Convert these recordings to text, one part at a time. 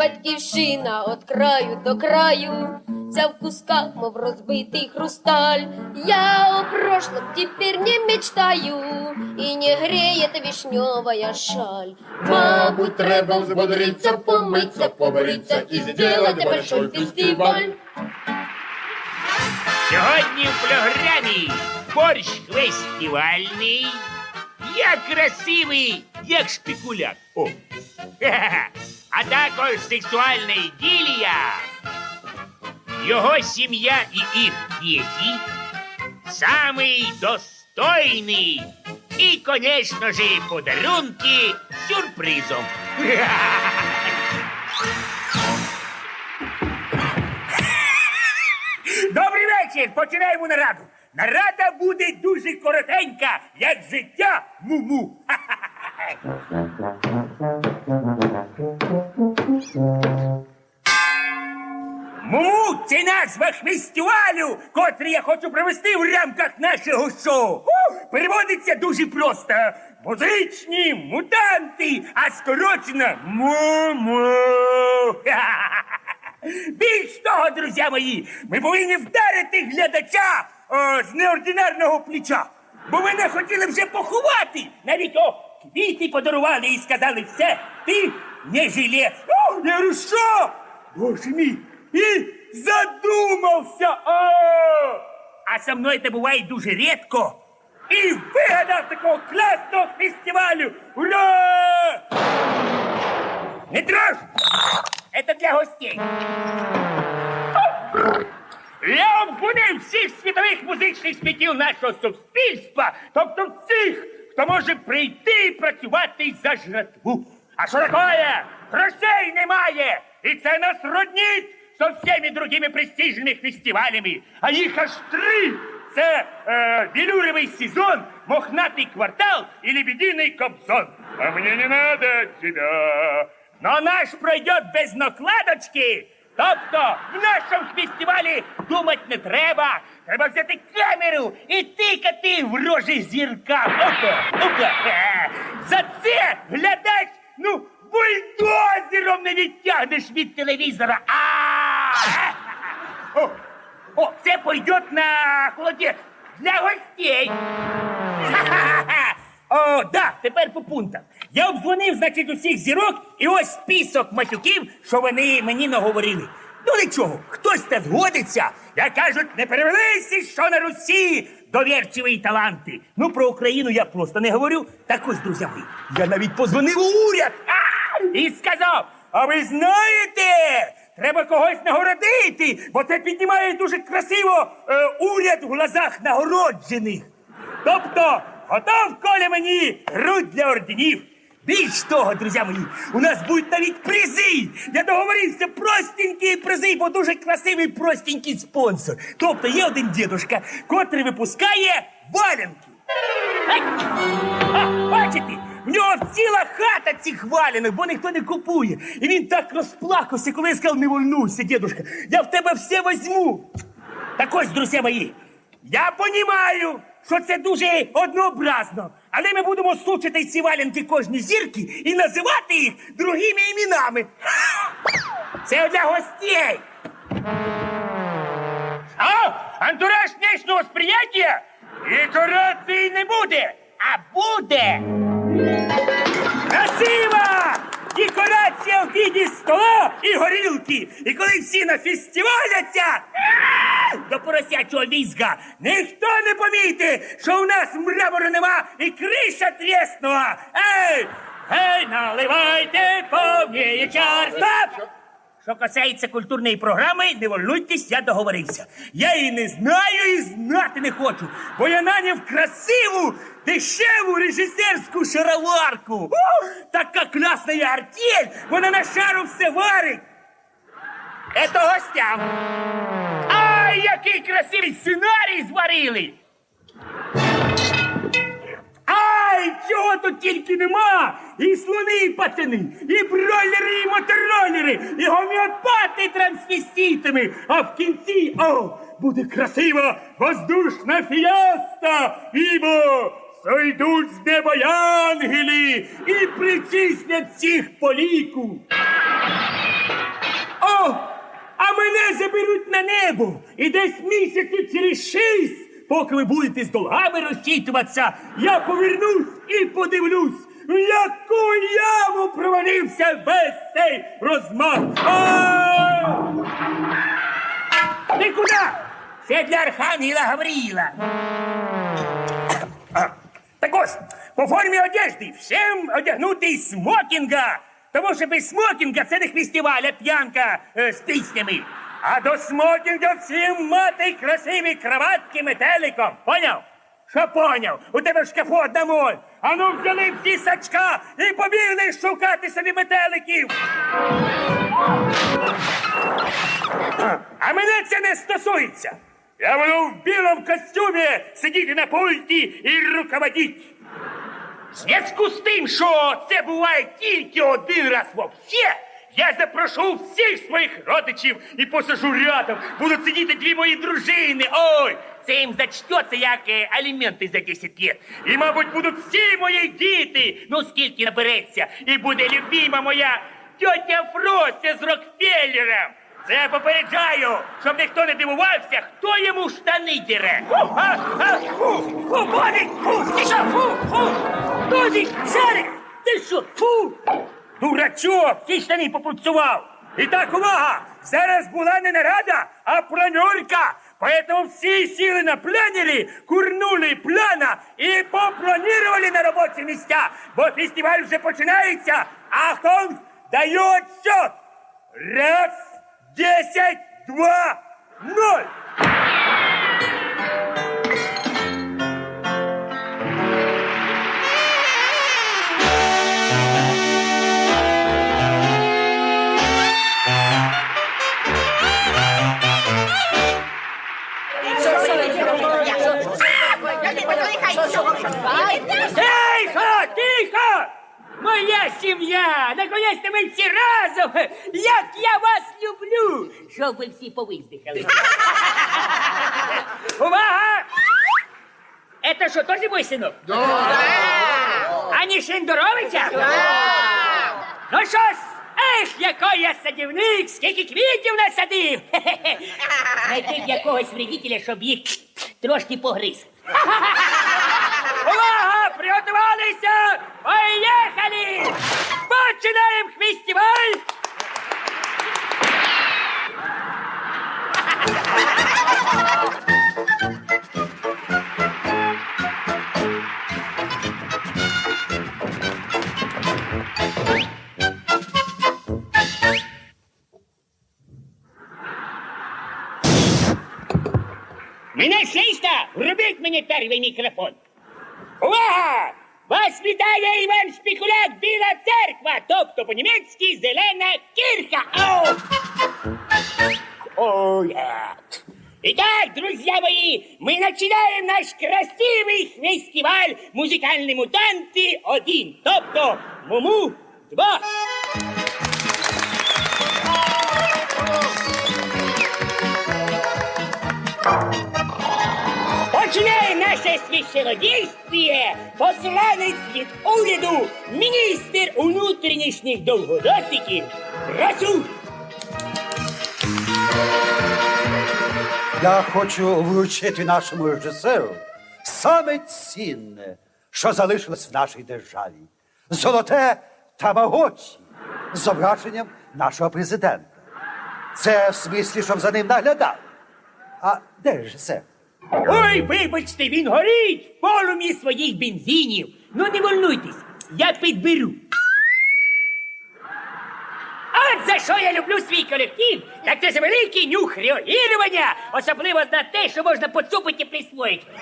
батьківщина от краю до краю, вся в кусках, мов розбитий хрусталь. Я о прошлом теперь не мечтаю, и не греет вишневая шаль. Мабуть, треба взбодриться, помыться, побриться и сделать большой фестиваль. Сьогодні в програмі борщ фестивальний, як красивий, як шпикуляк. О. Хе-хе-хе. А також сексуальна іділія, його сім'я і їх діти, самий достойний і, конечно же, подарунки сюрпризом. Добрий вечір! Починаємо нараду. Нарада буде дуже коротенька, як життя муму. Муму це назва фестивалю, котрий я хочу провести в рамках нашого шоу. Переводиться дуже просто. Музичні мутанти, а скорочено муму. Більш того, друзі мої, ми повинні вдарити глядача о, з неординарного плеча. Бо мене хотіли вже поховати. Навіть о, квіти подарували і сказали все, ти не жиле. Говорю, що? Боже мій, і задумався. А со мною це буває дуже рідко. І вигадав такого класного фестивалю. Ура! Не трожь! Это для гостей. Я обгонив всіх світових музичних світів нашого суспільства, тобто всіх, хто може прийти і працювати за жратву. А що таке? Грошей немає! І це нас роднить со всіми другими престижними фестивалями. А їх аж три. Це е, білюревий сезон, мохнатий квартал і лебединий кобзон. А мені не надо тебя. Но наш пройдет без накладочки. Тобто в нашому фестивалі думати не треба. Треба взяти камеру і тикати в рожі зіркам. Опа, опа. Е, За це глядач, ну, бульдозером не відтягнеш від телевізора. А! О, о, це пойде на холодець для гостей. О, да, тепер по пунктам. Я обдзвонив, значить, усіх зірок, і ось список матюків, що вони мені наговорили. Ну нічого, хтось та згодиться. Я кажуть, не перевелися, що на Русі довірчиві таланти. Ну, про Україну я просто не говорю. Так ось, друзі, я навіть позвонив у уряд а, і сказав: а ви знаєте, треба когось нагородити, бо це піднімає дуже красиво е, уряд в глазах нагороджених. Тобто, готов коля мені грудь для орденів. Більш того, друзі мої, у нас будуть навіть призи. Я договорився простенькі призи, бо дуже красивий простенький спонсор. Тобто є один дідушка, котрий випускає валянки. А, бачите, в нього ціла хата цих валянок, бо ніхто не купує. І він так розплакався, коли я сказав, не волнуйся, дідушка, я в тебе все возьму. Так ось, друзі мої, я понімаю, що це дуже однообразно, але ми будемо сучити ці валянки кожні зірки і називати їх другими іменами. Це для гостей. А, антураж внешнего восприятия? Декорації не буде, а буде. Красива! Декорація в віді стола і горілки. І коли всі нафестиваляться до поросячого візга, ніхто не помітить, що у нас мрамору нема і криша тріснула. Ей! Ей, наливайте повніє чар. Стоп! Що касається культурної програми, не волнуйтесь, я договорився. Я її не знаю і знати не хочу, бо я наняв красиву, дешеву режисерську шароварку. Така класна я артель, вона на шару все варить. Это гостям. Ай, який красивий сценарій зварили! Ай, чого тут тільки нема! І слони, і пацани, і бройлери, і мотороллери, і гомеопати трансвеститами, а в кінці, о, буде красива воздушна фіаста, ібо сойдуть з неба ангели і причислять всіх по ліку. А мене заберуть на небо. І десь місяців через шість, поки ви будете з долгами розчитуватися, я повернусь і подивлюсь, в яку яму провалився весь цей розмах. Ти куди? Це для Архангела Гавриїла. Так ось, по формі одежди всім одягнути смокінга. Тому що без смокінга це не фестиваль, а п'янка е, з піснями. А до смокінга всім мати красиві кроватки метеликом. Поняв? Що поняв? У тебе в шкафу одна моль. А ну взяли всі сачка і побігли шукати собі метеликів. А мене це не стосується. Я буду в білому костюмі сидіти на пульті і руководити. Зв'язку з тим, що це буває тільки один раз вообще, я запрошу всіх своїх родичів і посажу рядом. Будуть сидіти дві мої дружини. Ой, це їм зачтеться як е, аліменти за 10 років. І, мабуть, будуть всі мої діти, ну скільки набереться. І буде любима моя тьотя Фрося з Рокфеллером. Це попереджаю, щоб ніхто не дивувався, хто йому штани дере. Фу, а, а, фу, фу, Бодик, фу, що, фу, фу, Дозі, Шарик, ти що, фу. Дурачок, всі штани попрацював. І так, увага, зараз була не нарада, а планерка. Поэтому все силы на планере курнули плана и попланировали на робочі місця, бо фестиваль вже починається. Ахтунг, даю отчет. Раз, десять, два, ноль. Щоб ви всі повиздихали. Увага! Это що, теж мой синок? А не Шендеровича? Ну що ж, ех, який я садівник, скільки квітів насадив! Хе-хе-хе. Знайти б якогось вредителя, щоб їх трошки погриз. Увага! Приготувалися! Поїхали! Починаємо фестиваль! Мене слышно? Врубіть мені перший мікрофон. Увага! Вас вітає Іван Шпікуляк Біла церква, тобто по-німецьки зелена кірка. Ау! О, я. Итак, друзья мои, мы начинаем наш красивый фестиваль «Музыкальные мутанты 1», тобто «Муму 2». Починає наше священодійствие посланець від уряду, міністр внутрішніх довгодосиків Расул. я хочу вручити нашому режисеру саме цінне, що залишилось в нашій державі. Золоте тамагочі з зображенням нашого президента. Це в смислі, щоб за ним наглядали. А де режисер? Ой, вибачте, він горить в полум'ї своїх бензинів. Ну не волнуйтесь, я підберу. От за що я люблю свій колектив, так це за великий нюх реагування, особливо на те, що можна поцупити і присвоїти.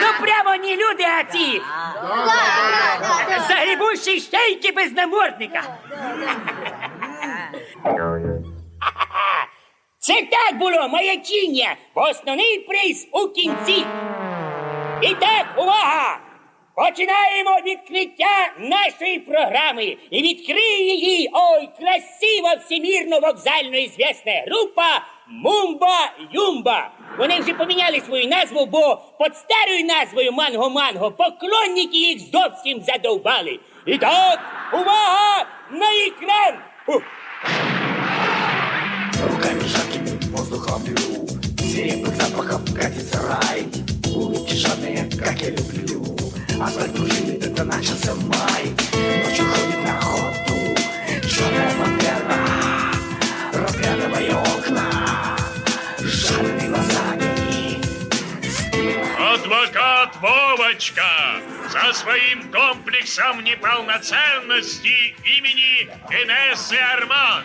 Ну прямо не люди, а ці загрібущі щейки без намордника. Це так було маячіння, бо основний приз у кінці. І так, увага! Починаємо відкриття нашої програми. І відкриє її ой, красива всемірно вокзально звісна група Мумба Юмба. Вони вже поміняли свою назву, бо під старою назвою Манго-Манго поклонники їх зовсім задовбали. І так, увага на екран! Руками жаркими воздухом дышу Свирепых запахов катится рай Асфальт пружинит, это начался май Ночью ходит на охоту Черная пантера Разглядывая окна Жадными глазами Адвокат Вовочка со своим комплексом неполноценности имени Инессы Арман.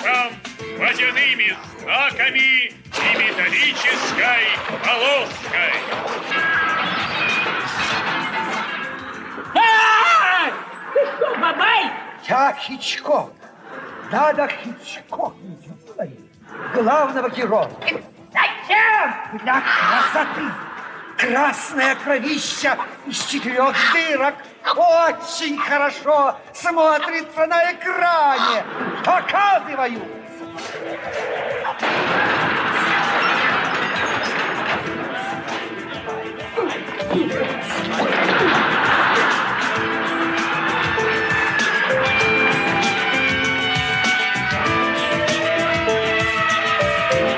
рельефом, водяными знаками и металлической полоской. А! Ты что, бабай? Я Хичкок. Надо Хичкокнуть главного героя. Зачем? Для красоты. Красная кровища из четырех дырок очень хорошо смотрится на экране. Показываю.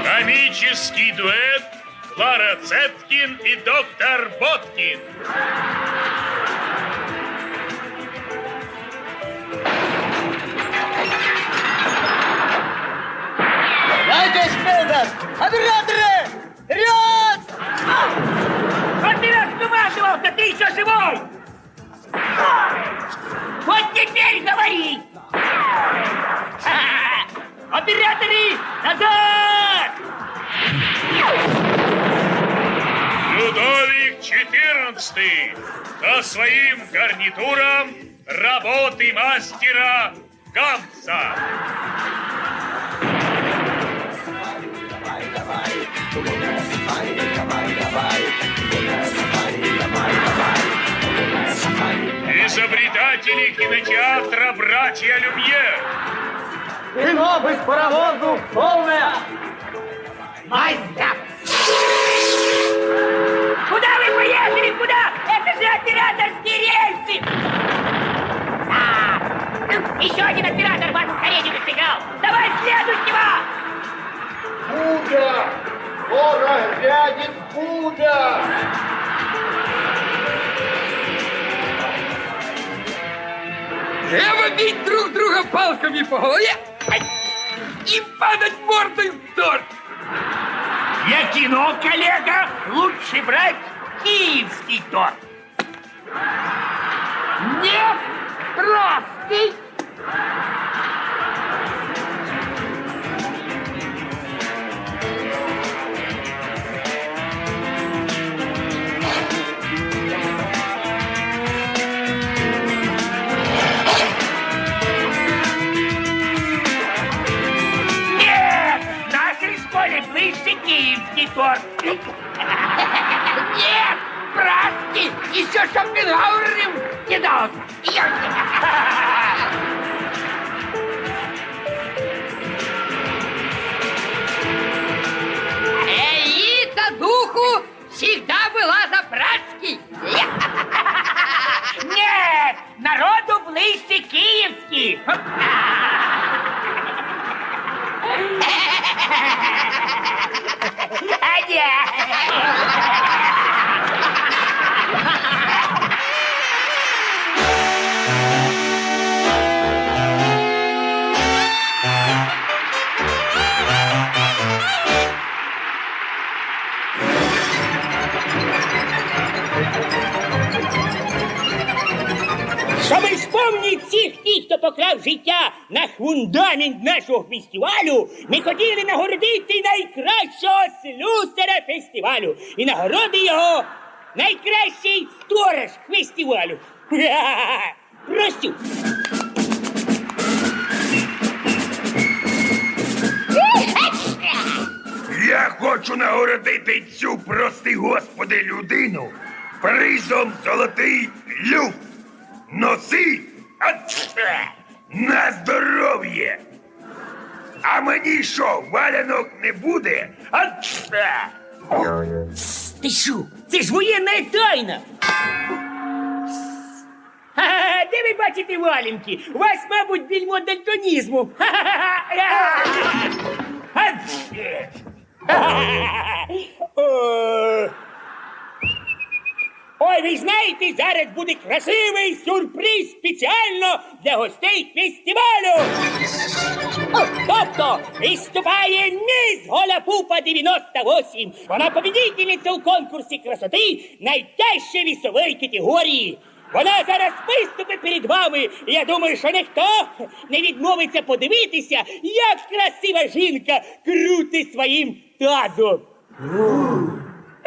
Комический дуэт Клара Цеткин и доктор Боткин. Он тебя скомандовал, да ты еще живой! Вот теперь говори! Операторы, назад! Людовик XIV со своим гарнитуром работы мастера Гамса. Изобретатели кинотеатра «Братья Люмьер». Кино без паровозу полное! Майстер! Куда вы поехали? Куда? Это же операторские рельсы! А, еще один оператор вас скорее не достигал! Давай следующего! Буда! Скоро глянет Буда! Треба бить друг друга палками по голове и падать мордой в торт. Для кино, коллега, лучше брать киевский торт. Не русский. А нет. пам'ять всіх тих, хто поклав життя на фундамент нашого фестивалю, ми хотіли нагородити найкращого слюсаря фестивалю. І нагороди його найкращий сторож фестивалю. Ха-ха-ха. Я хочу нагородити цю, прости господи, людину призом золотий люк. Носи Ат-ша! На здоров'я. А мені що, валянок не буде? Ат-ша! Ти що? Це ж воєнна тайна. Ха-ха-ха, де ви бачите валянки? У вас, мабуть, більмо дальтонізму. Ха-ха-ха. Ха-ха-ха. О. Ой, ви знаєте, зараз буде красивий сюрприз спеціально для гостей фестивалю. О, Тобто виступає міс Голапупа 98. Вона победительниця у конкурсі красоти найтяжчої вісової категорії. Вона зараз виступить перед вами. І я думаю, що ніхто не відмовиться подивитися, як красива жінка крутить своїм тазом.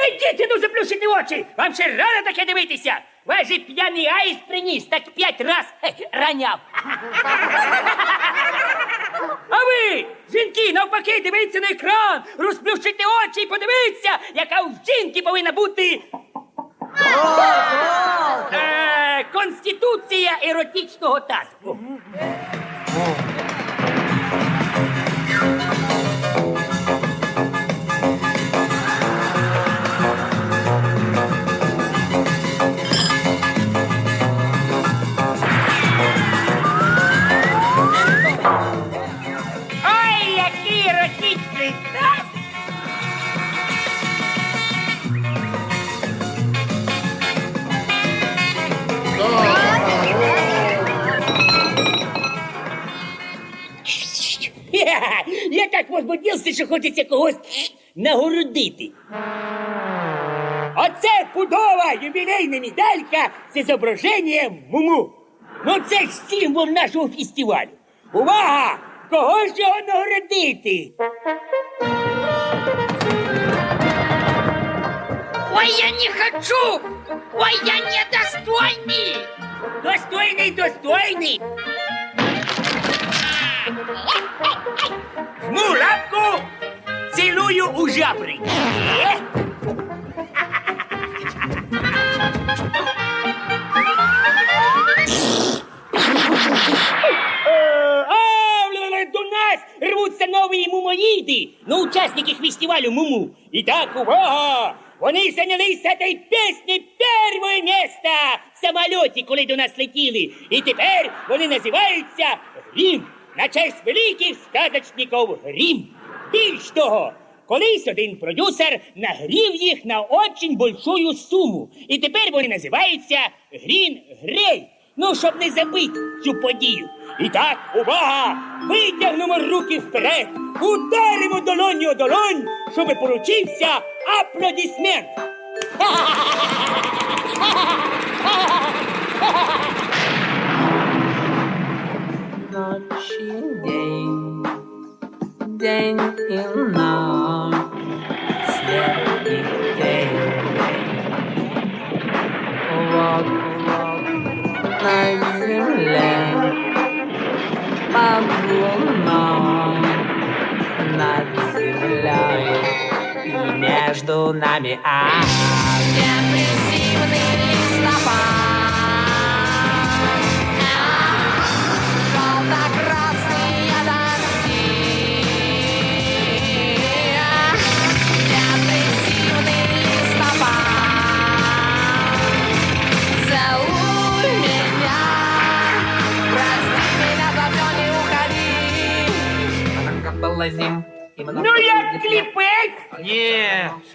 Ідіть, ну заплющите очі! Вам ще рано таке дивитися! Вас же п'яний аїст приніс, так п'ять раз раняв. А ви, жінки, навпаки, дивіться на екран, розплющите очі і подивіться, яка у жінки повинна бути. Е, Конституція еротичного тазу. Я так що хочеться когось нагородити. Оце пудова ювілейна медалька з зображенням муму. Ну це ж символ нашого фестивалю. Увага! Кого ж його нагородити? Ой, я не хочу! Ой, я недостойный! Достойний, достойний! Жму лапку, цілую у жабри. Е? До нас рвуться нові мумоїди, ну, учасники фестивалю Муму. І так, увага! Вони зайняли з этой пісні перше місце в самольоті, коли до нас летіли. І тепер вони називаються Грім. На честь великих сказочників Грім. Більш того, колись один продюсер нагрів їх на очень большую суму. І тепер вони називаються Грін Грей. Ну, щоб не забити цю подію. І так, увага! Витягнемо руки вперед, ударимо долоню долонь, щоб поручився аплодисмент. И день, день и ночь, свет и день. Вот, вот, на земле, под луной, над землей и между нами а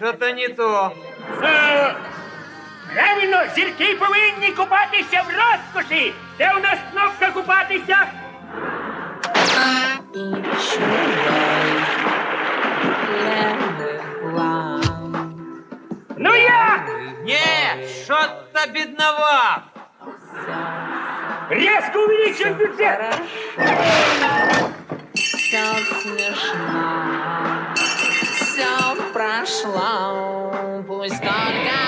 Не, что-то не то. Е, Правильно, зірки повинні купатися в розкоші. Де у нас кнопка купатися? И чужой левый план. Ну як? Не, что-то бедноват. Резко резко увеличивать бюджет. Все смешно. Все прошло. Пусть только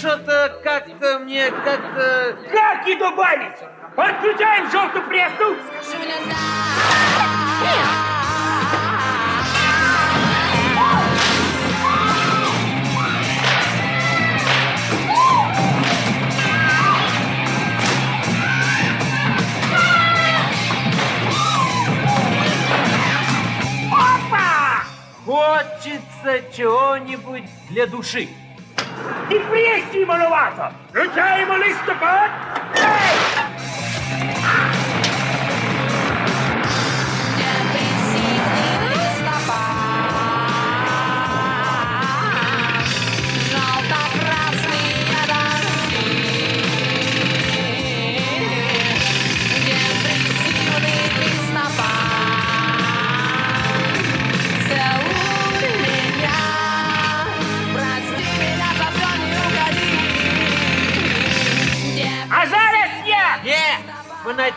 что-то, как-то мне, как-то... Как и добавить? Подключаем желтую прессу. Опа! Хочется чего-нибудь для души. Il Frieschimmer, Novator! Rückheim und Listerfahrt!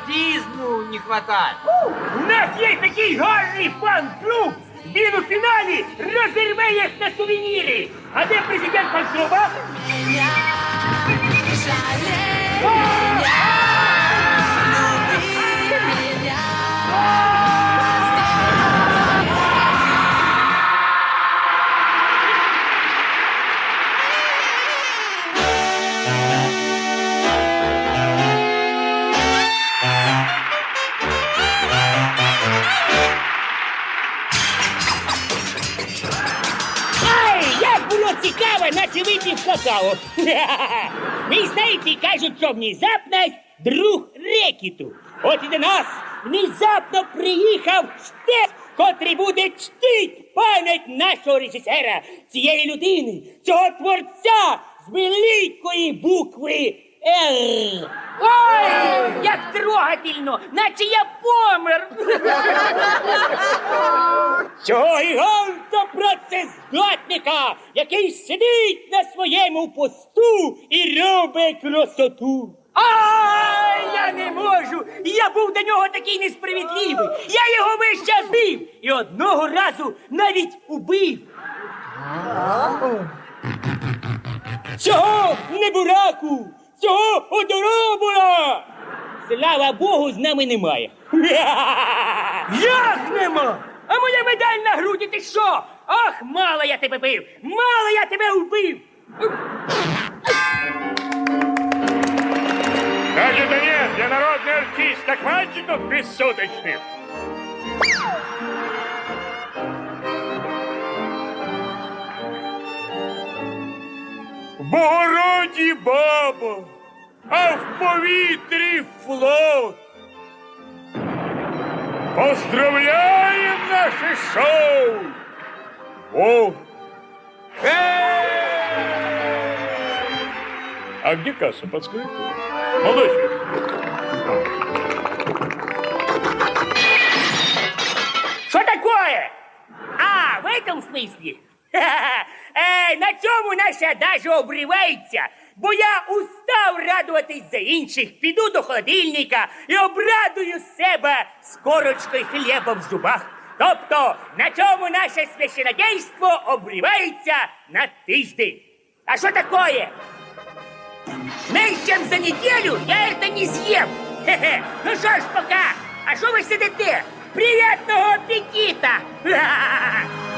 Фанатизму не хватает. У нас є такий гарний фан-клуб. Він у фіналі розірве їх на сувеніри. А де президент фан-клуба? Меня жалей цікаво, наче випів какао. Ви знаєте, кажуть, що внезапність друг рекіту. От і до нас внезапно приїхав штет, котрий буде чтить пам'ять нашого режисера, цієї людини, цього творця з великої букви Р. Ой, як трогательно, наче я помер. Цього гіганта працездатника, який сидить на своєму посту і робить красоту. Ай, я не можу! Я був до нього такий несправедливий. Я його весь час бив і одного разу навіть убив. Цього не бураку, цього одоробула! Слава Богу, з нами немає. Як нема? А моя медаль на груді, ти що? Ах, мало я тебе бив! Мало я тебе вбив! Как это нет? Я народный артист, так мальчиков бессуточных. В Богороді баба, а в повітрі флот. Поздравляем наше шоу! О! А где касса? Подскажите. Молодой Что такое? А, в этом смысле? Ха-ха-ха. Е, на цьому наша даже обривається, бо я устав радуватись за інших, піду до холодильника і обрадую себе з корочкою хліба в зубах. Тобто на цьому наше священодейство обривається на тиждень. А що такое? Меньше чем за неделю я это не съем. Хе-хе. Ну что ж, пока. А что вы сидите? Приятного аппетита! Ха-ха-ха.